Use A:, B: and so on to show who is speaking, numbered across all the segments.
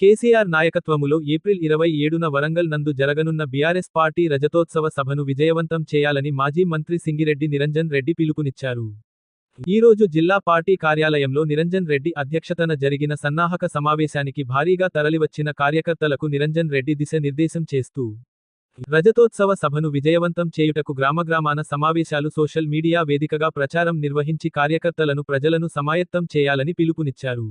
A: KCR నాయకత్వములో April ఇరవై ఏడున వరంగల్ నందు జరగనున్న బీఆర్ఎస్ పార్టీ రజతోత్సవ సభను విజయవంతం చేయాలని మాజీ మంత్రి సింగిరెడ్డి నిరంజన్ రెడ్డి పిలుపునిచ్చారు. ఈరోజు జిల్లా పార్టీ కార్యాలయంలో నిరంజన్ రెడ్డి అధ్యక్షతన జరిగిన సన్నాహక సమావేశానికి భారీగా తరలివచ్చిన కార్యకర్తలకు నిరంజన్ రెడ్డి దిశ నిర్దేశం చేస్తూ రజతోత్సవ సభను విజయవంతం చేయుటకు గ్రామగ్రామాన సమావేశాలు సోషల్ మీడియా వేదికగా ప్రచారం నిర్వహించి కార్యకర్తలను ప్రజలను సమాయత్తం చేయాలని పిలుపునిచ్చారు.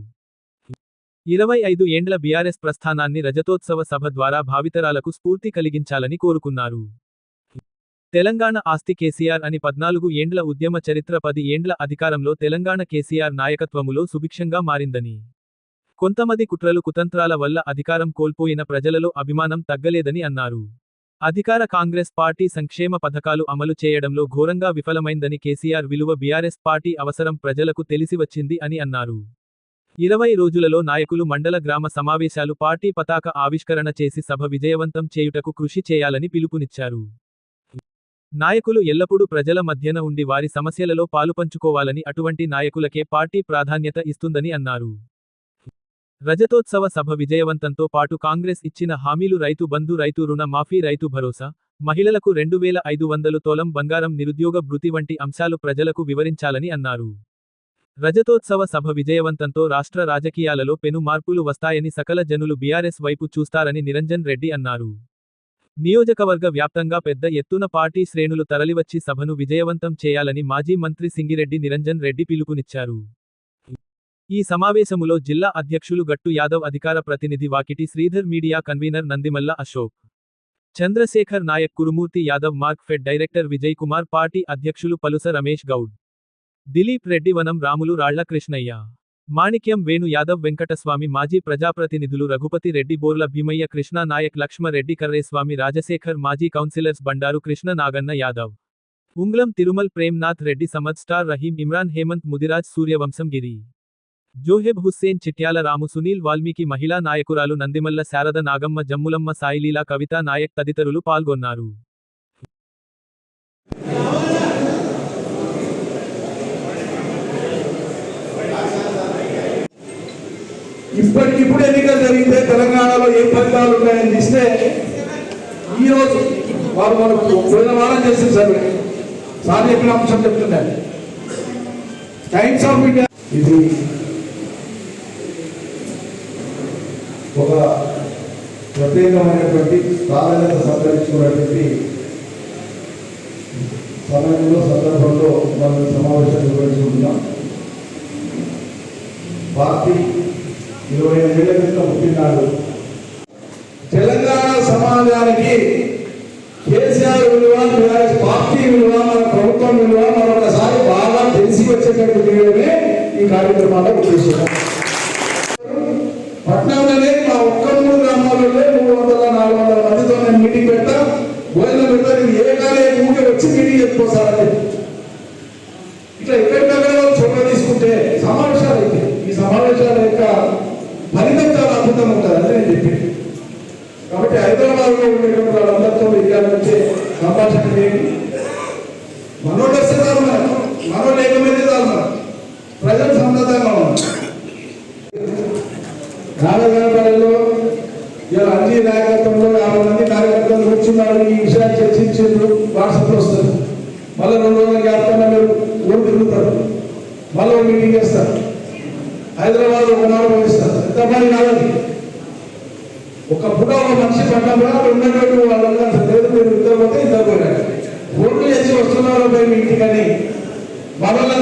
A: ఇరవై ఐదు ఏండ్ల బీఆర్ఎస్ ప్రస్థానాన్ని రజతోత్సవ సభ ద్వారా భావితరాలకు స్ఫూర్తి కలిగించాలని కోరుకున్నారు. తెలంగాణ ఆస్తి కేసీఆర్ అని పద్నాలుగు ఏండ్ల ఉద్యమ చరిత్ర పది ఏండ్ల అధికారంలో తెలంగాణ కేసీఆర్ నాయకత్వములో సుభిక్షంగా మారిందని. కొంతమంది కుట్రలు కుతంత్రాల వల్ల అధికారం కోల్పోయిన ప్రజలలో అభిమానం తగ్గలేదని అన్నారు. అధికార కాంగ్రెస్ పార్టీ సంక్షేమ పథకాలు అమలు చేయడంలో ఘోరంగా విఫలమైందని కేసీఆర్ విలువ బీఆర్ఎస్ పార్టీ అవసరం ప్రజలకు తెలిసి వచ్చింది అని అన్నారు. ఇరవై రోజులలో నాయకులు మండల గ్రామ సమావేశాలు పార్టీ పతాక ఆవిష్కరణ చేసి సభ విజయవంతం చేయుటకు కృషి చేయాలని పిలుపునిచ్చారు. నాయకులు ఎల్లప్పుడూ ప్రజల మధ్యన ఉండి వారి సమస్యలలో పాలుపంచుకోవాలని అటువంటి నాయకులకే పార్టీ ప్రాధాన్యత ఇస్తుందని అన్నారు. రజతోత్సవ సభ విజయవంతంతో పాటు కాంగ్రెస్ ఇచ్చిన హామీలు రైతు బంధు రైతు రుణ మాఫీ రైతు భరోసా మహిళలకు రెండు వేల ఐదు వందలు తోలం బంగారం నిరుద్యోగ భృతి వంటి అంశాలు ప్రజలకు వివరించాలని అన్నారు. రజతోత్సవ సభ విజయవంతంతో రాష్ట్ర రాజకీయాలలో పెను మార్పులు వస్తాయని సకల జనులు బీఆర్ఎస్ వైపు చూస్తారని నిరంజన్ రెడ్డి అన్నారు. నియోజకవర్గ వ్యాప్తంగా పెద్ద ఎత్తున పార్టీ శ్రేణులు తరలివచ్చి సభను విజయవంతం చేయాలని మాజీ మంత్రి సింగిరెడ్డి నిరంజన్ రెడ్డి పిలుపునిచ్చారు. ఈ సమావేశములో జిల్లా అధ్యక్షులు గట్టు యాదవ్ అధికార ప్రతినిధి Vakiti Sridhar media convenor Nandimalla Ashok. Chandrashekar Nayak Kurumurthy Yadav Markfed director Vijay Kumar party అధ్యక్షులు పలుస రమేష్ గౌడ్. దిలీప్ రెడ్డి వనం రాములు రాళ్ళ కృష్ణయ్య మాణిక్యం వేణు యాదవ్ వెంకటస్వామి మాజీ ప్రజాప్రతినిధులు రఘుపతి రెడ్డి బోర్ల భీమయ్య కృష్ణ నాయక్ లక్ష్మరెడ్డి కర్రేస్వామి రాజశేఖర్ మాజీ కౌన్సిలర్స్ బండారు కృష్ణ నాగన్న యాదవ్. ఉంగ్లం తిరుమల్ ప్రేమ్నాథ్ రెడ్డి సమద్ స్టార్ రహీం ఇమ్రాన్ హేమంత్ ముదిరాజ్ సూర్యవంశం గిరి. జోహెబ్ హుస్సేన్ చిట్యాల రాము సునీల్ వాల్మీకి మహిళా నాయకురాలు నందిమల్ల శారద నాగమ్మ జమ్ములమ్మ సాయిలీలా కవితా నాయక్ తదితరులు పాల్గొన్నారు.
B: ఇప్పటికిప్పుడు ఎన్నికలు జరిగితే తెలంగాణలో ఏ ఫలితాలు ఉన్నాయని చూస్తే ఈరోజు వారు మనకు పోయిన వారం చేసింది సార్ సార్ చెప్పిన అంశం చెప్తున్నాను టైమ్స్ ఆఫ్ ఇండియా ఇది ఒక ప్రత్యేకమైనటువంటి ప్రాధాన్యత సంతరించుకున్నటువంటి సమయంలో సందర్భంలో మనం సమావేశం నిర్వహించుకుంటున్నాం. పార్టీ ఇరవై ఐదేళ్ళ క్రితం పుట్టినాడు. తెలంగాణ సమాజానికి కేసీఆర్ విలువ టీఆర్ఎస్ పార్టీ విలువ మన ప్రభుత్వం విలువ మరొకసారి బాగా తెలిసి వచ్చేటట్టు చేయడమే ఈ కార్యక్రమాల ఉద్దేశం. పట్నంలోనే మా ఒక్క మూడు గ్రామాలలో మూడు వందల నాలుగు వందల మందితో నేను మీటింగ్ పెట్టా భోజనం పెడతా. నేను ఏ కాలే ఊకే వచ్చి మీటింగ్ చెప్పుకోసారని ఇట్లా ఎక్కడికక్కడ చొరవ తీసుకుంటే సమావేశాలు అయితే ఈ సమావేశాలు చాలా అద్భుతంగా ఉంటుంది అని నేను చెప్పింది కాబట్టి హైదరాబాద్లో ఉండేటువంటి వాళ్ళందరితో ఇక్కడ వచ్చే సంభాషణ చేయండి. మనోళ్ళు వస్తే చాలు మనం మనోళ్ళు ఏకమైతే చాలు. మనం ప్రజలు సంతతంగా ఉన్నారు ఇలా అన్ని నాయకత్వంలో యాభై మంది కార్యకర్తలు కూర్చున్నారు. ఈ విషయాన్ని చర్చించారు వాట్సాప్లో వస్తారు మళ్ళీ రెండు రోజుల గ్యాప్తో మీరు ఊరు తిరుగుతారు. మళ్ళీ మీటింగ్ చేస్తారు. హైదరాబాద్ ఒక నాడు పంపిస్తారు. ఎంత పని ఒకప్పుడు ఒక మనిషి పట్టినప్పుడు ఉన్నటువంటి వాళ్ళందరూ లేదు మీరు ఇద్దరు పోతే ఇద్దరు పోయినారు. ఓట్లు చేసి వస్తున్నారు పోయి మీ ఇంటికని. వాళ్ళ